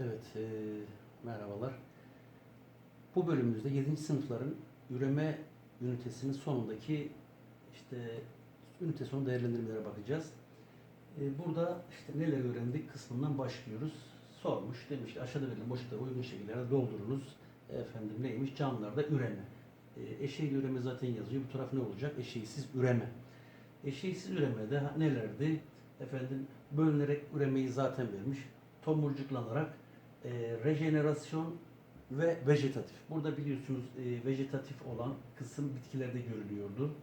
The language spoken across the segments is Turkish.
Evet, e, merhabalar. Bu bölümümüzde 7. sınıfların üreme ünitesinin sonundaki işte ünite sonu değerlendirmelere bakacağız. E, burada işte neler öğrendik kısmından başlıyoruz. Sormuş, demiş ki aşağıda verilen boşlukları uygun şekillerde doldurunuz. Efendim neymiş? Canlılarda üreme. E, eşeğli üreme zaten yazıyor. Bu taraf ne olacak? Eşeğsiz üreme. Eşeğsiz üremede nelerdi? Efendim bölünerek üremeyi zaten vermiş. Tomurcuklanarak e, rejenerasyon ve vejetatif. Burada biliyorsunuz e, vejetatif olan kısım bitkilerde görülüyordu.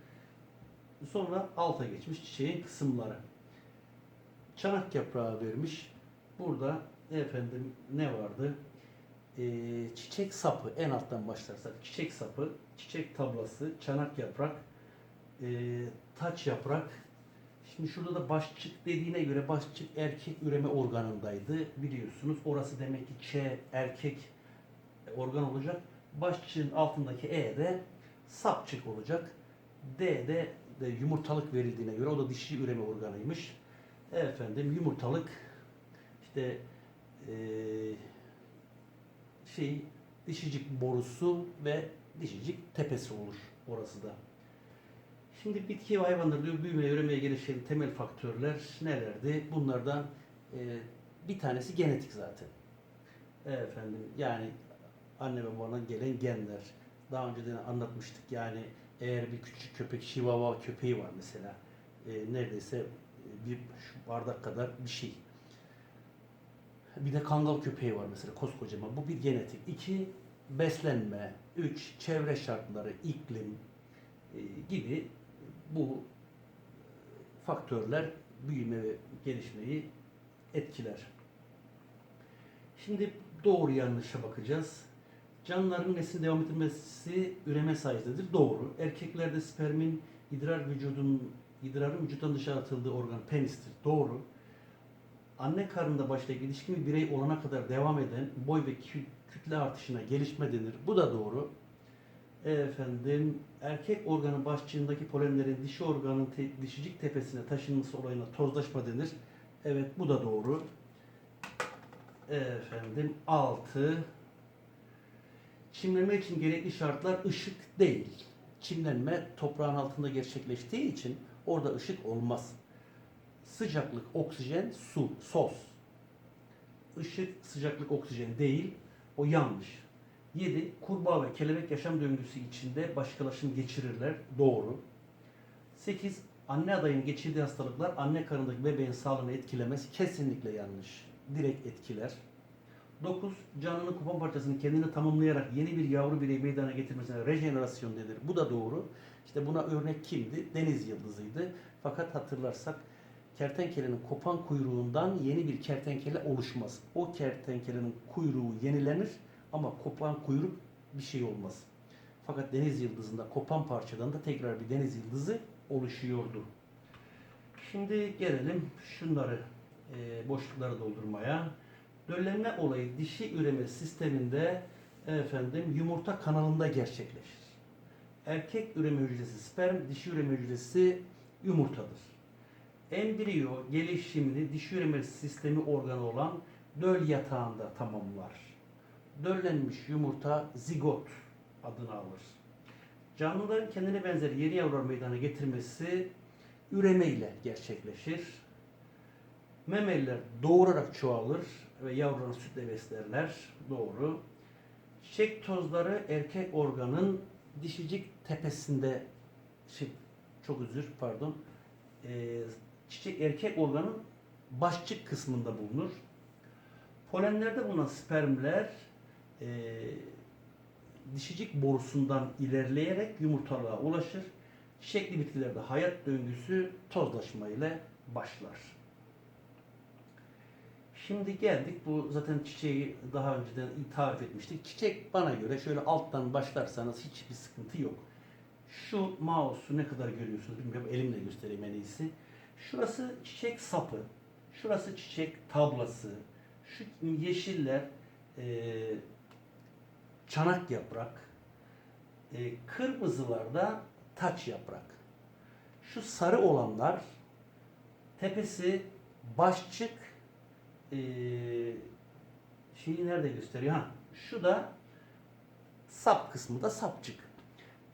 Sonra alta geçmiş çiçeğin kısımları. Çanak yaprağı vermiş. Burada efendim ne vardı? E, çiçek sapı en alttan başlarsak çiçek sapı, çiçek tablası, çanak yaprak, e, taç yaprak. Şimdi şurada da başçık dediğine göre başçık erkek üreme organındaydı biliyorsunuz. Orası demek ki Ç erkek organ olacak. Başçığın altındaki E de sapçık olacak. D de, de yumurtalık verildiğine göre o da dişi üreme organıymış. Efendim yumurtalık işte eee şey dişicik borusu ve dişicik tepesi olur orası da. Şimdi bitki ve hayvanlar diyor büyümeye, üremeye gelişen temel faktörler nelerdi? Bunlardan e, bir tanesi genetik zaten. E, efendim yani anne ve babadan gelen genler. Daha önceden anlatmıştık yani eğer bir küçük köpek şivava köpeği var mesela e, neredeyse bir bardak kadar bir şey. Bir de kangal köpeği var mesela koskocaman. Bu bir genetik. İki beslenme. Üç çevre şartları, iklim e, gibi bu faktörler büyüme ve gelişmeyi etkiler. Şimdi doğru yanlışa bakacağız. Canlıların neslini devam ettirmesi üreme sayesinde doğru. Erkeklerde spermin idrar vücudun idrarın vücuttan dışarı atıldığı organ penistir. Doğru. Anne karnında başlayıp ilişkin bir birey olana kadar devam eden boy ve kü- kütle artışına gelişme denir. Bu da doğru. Efendim erkek organın başçığındaki polenlerin dişi organın te- dişicik tepesine taşınması olayına tozlaşma denir. Evet bu da doğru. Efendim 6 Çimlenme için gerekli şartlar ışık değil. Çimlenme toprağın altında gerçekleştiği için orada ışık olmaz. Sıcaklık, oksijen, su, sos. Işık, sıcaklık, oksijen değil. O yanlış. 7. Kurbağa ve kelebek yaşam döngüsü içinde başkalaşım geçirirler. Doğru. 8. Anne adayın geçirdiği hastalıklar anne karnındaki bebeğin sağlığını etkilemez. Kesinlikle yanlış. Direkt etkiler. 9. Canlının kupon parçasını kendini tamamlayarak yeni bir yavru bireyi meydana getirmesine rejenerasyon denir. Bu da doğru. İşte buna örnek kimdi? Deniz yıldızıydı. Fakat hatırlarsak kertenkelenin kopan kuyruğundan yeni bir kertenkele oluşmaz. O kertenkelenin kuyruğu yenilenir ama kopan kuyruk bir şey olmaz. Fakat deniz yıldızında kopan parçadan da tekrar bir deniz yıldızı oluşuyordu. Şimdi gelelim şunları e, boşlukları doldurmaya. Döllenme olayı dişi üreme sisteminde efendim yumurta kanalında gerçekleşir. Erkek üreme hücresi sperm, dişi üreme hücresi yumurtadır. Embriyo gelişimini dişi üreme sistemi organı olan döl yatağında tamamlar. Döllenmiş yumurta zigot adını alır. Canlıların kendine benzer yeni yavrular meydana getirmesi üreme ile gerçekleşir. Memeliler doğurarak çoğalır ve yavrularını sütle beslerler. Doğru. Çiçek tozları erkek organın dişicik tepesinde şey, çok özür pardon Ee, çiçek erkek organın başçık kısmında bulunur. Polenlerde bulunan spermler e, dişicik borusundan ilerleyerek yumurtalığa ulaşır. Çiçekli bitkilerde hayat döngüsü tozlaşma ile başlar. Şimdi geldik bu zaten çiçeği daha önceden tarif etmiştik. Çiçek bana göre şöyle alttan başlarsanız hiçbir sıkıntı yok. Şu mouse'u ne kadar görüyorsunuz bilmiyorum elimle göstereyim en iyisi. Şurası çiçek sapı, şurası çiçek tablası, şu yeşiller eee, çanak yaprak, eee, kırmızılarda taç yaprak. Şu sarı olanlar tepesi başçık eee şeyi nerede gösteriyor? Ha, şu da sap kısmı da sapçık.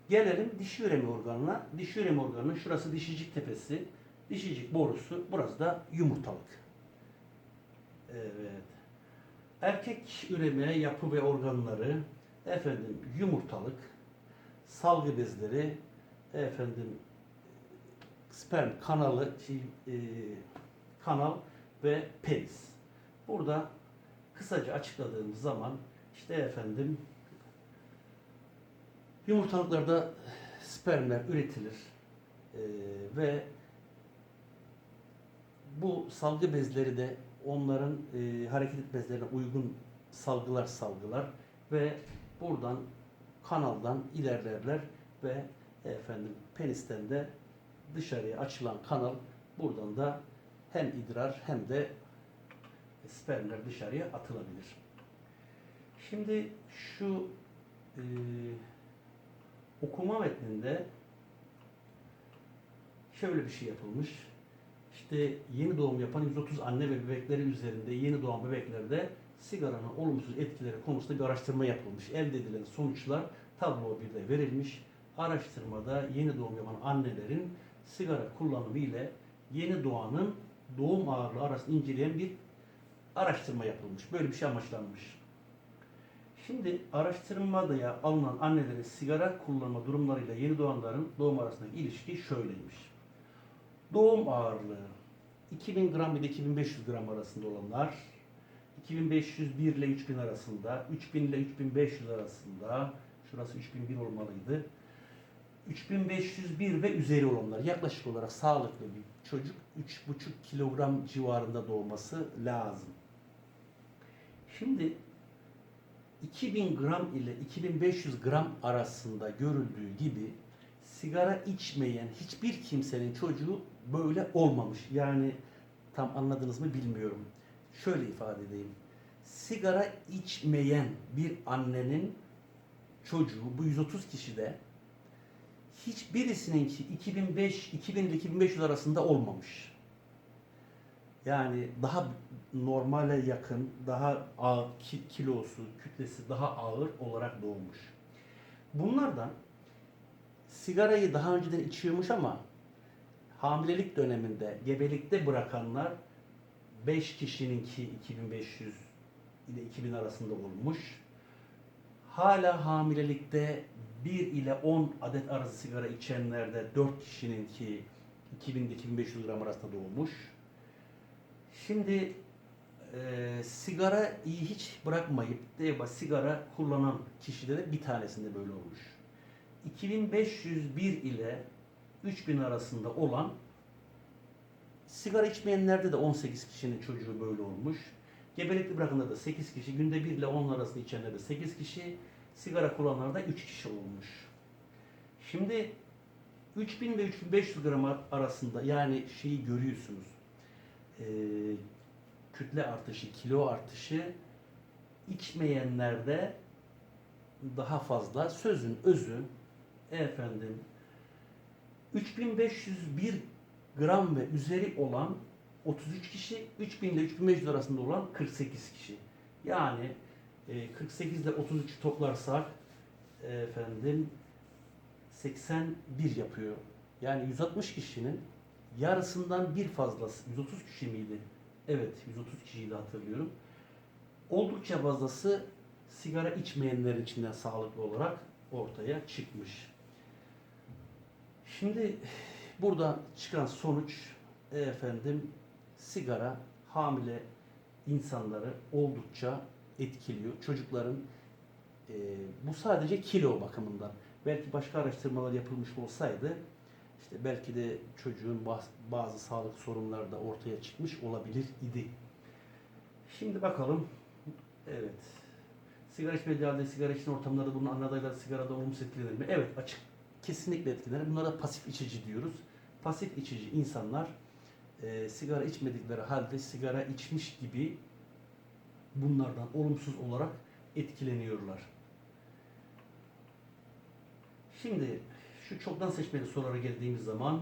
Gelelim dişi üreme organına. Dişi üreme organının şurası dişicik tepesi, dişicik borusu, burası da yumurtalık. Evet. Erkek üreme yapı ve organları, efendim yumurtalık, salgı bezleri, efendim sperm kanalı, e, kanal ve penis. Burada kısaca açıkladığımız zaman işte efendim yumurtalıklarda spermler üretilir E, ve bu salgı bezleri de onların e, hareket bezlerine uygun salgılar salgılar ve buradan kanaldan ilerlerler ve efendim penisten de dışarıya açılan kanal buradan da hem idrar hem de spermler dışarıya atılabilir. Şimdi şu e, okuma metninde şöyle bir şey yapılmış. İşte yeni doğum yapan 130 anne ve bebekleri üzerinde yeni doğan bebeklerde sigaranın olumsuz etkileri konusunda bir araştırma yapılmış. Elde edilen sonuçlar tablo 1'de verilmiş. Araştırmada yeni doğum yapan annelerin sigara kullanımı ile yeni doğanın doğum ağırlığı arasında inceleyen bir araştırma yapılmış. Böyle bir şey amaçlanmış. Şimdi araştırmada alınan annelerin sigara kullanma durumlarıyla yeni doğanların doğum arasındaki ilişki şöyleymiş. Doğum ağırlığı 2000 gram ile 2500 gram arasında olanlar 2501 ile 3000 arasında, 3000 ile 3500 arasında, şurası 3001 olmalıydı. 3501 ve üzeri olanlar yaklaşık olarak sağlıklı bir çocuk 3,5 kilogram civarında doğması lazım. Şimdi 2000 gram ile 2500 gram arasında görüldüğü gibi sigara içmeyen hiçbir kimsenin çocuğu böyle olmamış. Yani tam anladınız mı bilmiyorum. Şöyle ifade edeyim. Sigara içmeyen bir annenin çocuğu bu 130 kişide hiçbirisininki 2005 2000 ile 2500 arasında olmamış. Yani daha normale yakın, daha ağır, ki- kilosu, kütlesi daha ağır olarak doğmuş. Bunlardan sigarayı daha önceden içiyormuş ama hamilelik döneminde gebelikte bırakanlar 5 kişininki 2500 ile 2000 arasında olmuş. Hala hamilelikte 1 ile 10 adet arası sigara içenlerde 4 kişininki 2000 ile 2500 gram arasında doğmuş. Şimdi e, sigara iyi hiç bırakmayıp de sigara kullanan kişide de bir tanesinde böyle olmuş. 2501 ile 3000 arasında olan sigara içmeyenlerde de 18 kişinin çocuğu böyle olmuş. Gebelikli bırakanlarda da 8 kişi, günde 1 ile 10 arasında içenlerde 8 kişi, sigara kullananlarda 3 kişi olmuş. Şimdi 3000 ve 3500 gram arasında yani şeyi görüyorsunuz. Ee, kütle artışı, kilo artışı içmeyenlerde daha fazla. Sözün özü efendim 3501 gram ve üzeri olan 33 kişi, 3000 ile 3500 arasında olan 48 kişi. Yani e, 48 ile 33 toplarsak e, efendim 81 yapıyor. Yani 160 kişinin yarısından bir fazlası, 130 kişi miydi? Evet, 130 kişiydi hatırlıyorum. Oldukça fazlası sigara içmeyenlerin içinden sağlıklı olarak ortaya çıkmış. Şimdi burada çıkan sonuç efendim sigara hamile insanları oldukça etkiliyor. Çocukların e, bu sadece kilo bakımından. Belki başka araştırmalar yapılmış olsaydı işte belki de çocuğun baz- bazı sağlık sorunları da ortaya çıkmış olabilir idi. Şimdi bakalım. Evet. Sigara içmediği halde sigara içen ortamlarda bulunan anne adaylar sigarada olumsuz etkilenir mi? Evet açık. Kesinlikle etkilenir. Bunlara pasif içici diyoruz. Pasif içici insanlar e, sigara içmedikleri halde sigara içmiş gibi bunlardan olumsuz olarak etkileniyorlar. Şimdi şu çoktan seçmeli sorulara geldiğimiz zaman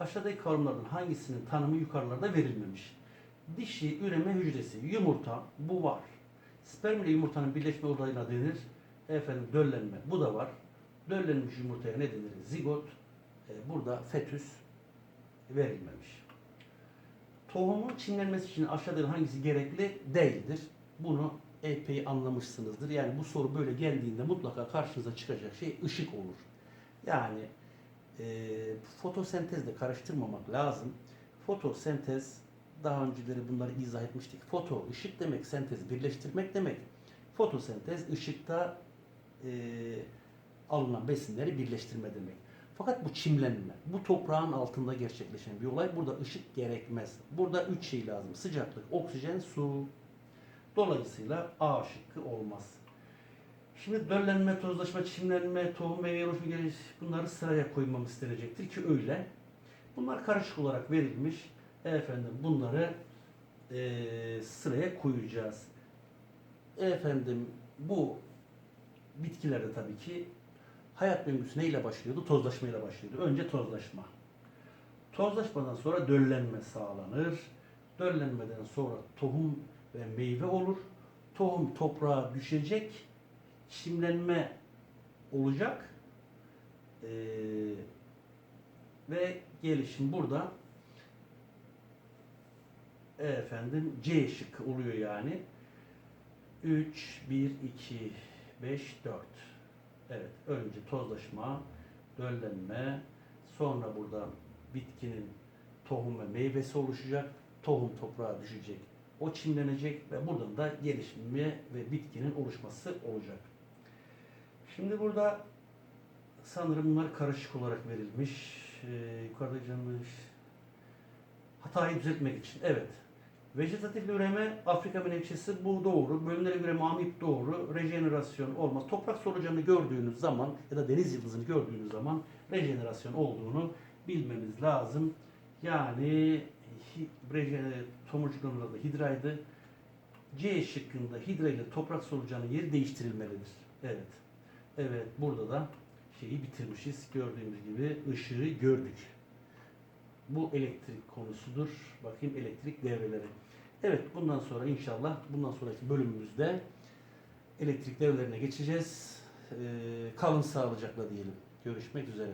aşağıdaki kavramlardan hangisinin tanımı yukarılarda verilmemiş? Dişi üreme hücresi, yumurta bu var. Sperm ile yumurtanın birleşme olayına denir. Efendim döllenme. Bu da var. Döllenmiş yumurtaya ne denir? Zigot. E, burada fetüs verilmemiş. Tohumun çimlenmesi için aşağıda hangisi gerekli değildir. Bunu epey anlamışsınızdır. Yani bu soru böyle geldiğinde mutlaka karşınıza çıkacak şey ışık olur. Yani e, fotosentezle karıştırmamak lazım. Fotosentez daha önceleri bunları izah etmiştik. Foto ışık demek, sentez birleştirmek demek. Fotosentez ışıkta e, alınan besinleri birleştirme demek. Fakat bu çimlenme, bu toprağın altında gerçekleşen bir olay. Burada ışık gerekmez. Burada üç şey lazım. Sıcaklık, oksijen, su. Dolayısıyla A şıkkı olmaz. Şimdi döllenme, tozlaşma, çimlenme, tohum ve yoruluşu geliş bunları sıraya koymamız istenecektir ki öyle. Bunlar karışık olarak verilmiş. Efendim bunları eee, sıraya koyacağız. Efendim bu bitkilerde tabii ki hayat döngüsü neyle başlıyordu? Tozlaşmayla başlıyordu. Önce tozlaşma. Tozlaşmadan sonra döllenme sağlanır. Döllenmeden sonra tohum ve meyve olur. Tohum toprağa düşecek. Çimlenme olacak. Ee, ve gelişim burada efendim C şıkkı oluyor yani. 3, 1, 2, 5, 4. Evet, önce tozlaşma, döllenme, sonra burada bitkinin tohum ve meyvesi oluşacak, tohum toprağa düşecek, o çimlenecek ve buradan da gelişme ve bitkinin oluşması olacak. Şimdi burada sanırım bunlar karışık olarak verilmiş. Ee, yukarıda yazılmış. Hatayı düzeltmek için. Evet. Vejetatif üreme Afrika menekşesi bu doğru. Bölümlere göre mamip doğru. Rejenerasyon olmaz. Toprak solucanını gördüğünüz zaman ya da deniz yıldızını gördüğünüz zaman rejenerasyon olduğunu bilmemiz lazım. Yani tomurcukların adı hidraydı. C şıkkında hidra ile toprak solucanın yeri değiştirilmelidir. Evet. Evet burada da şeyi bitirmişiz. Gördüğümüz gibi ışığı gördük. Bu elektrik konusudur. Bakayım elektrik devreleri. Evet bundan sonra inşallah bundan sonraki bölümümüzde elektrik devrelerine geçeceğiz. Ee, kalın sağlıcakla diyelim. Görüşmek üzere.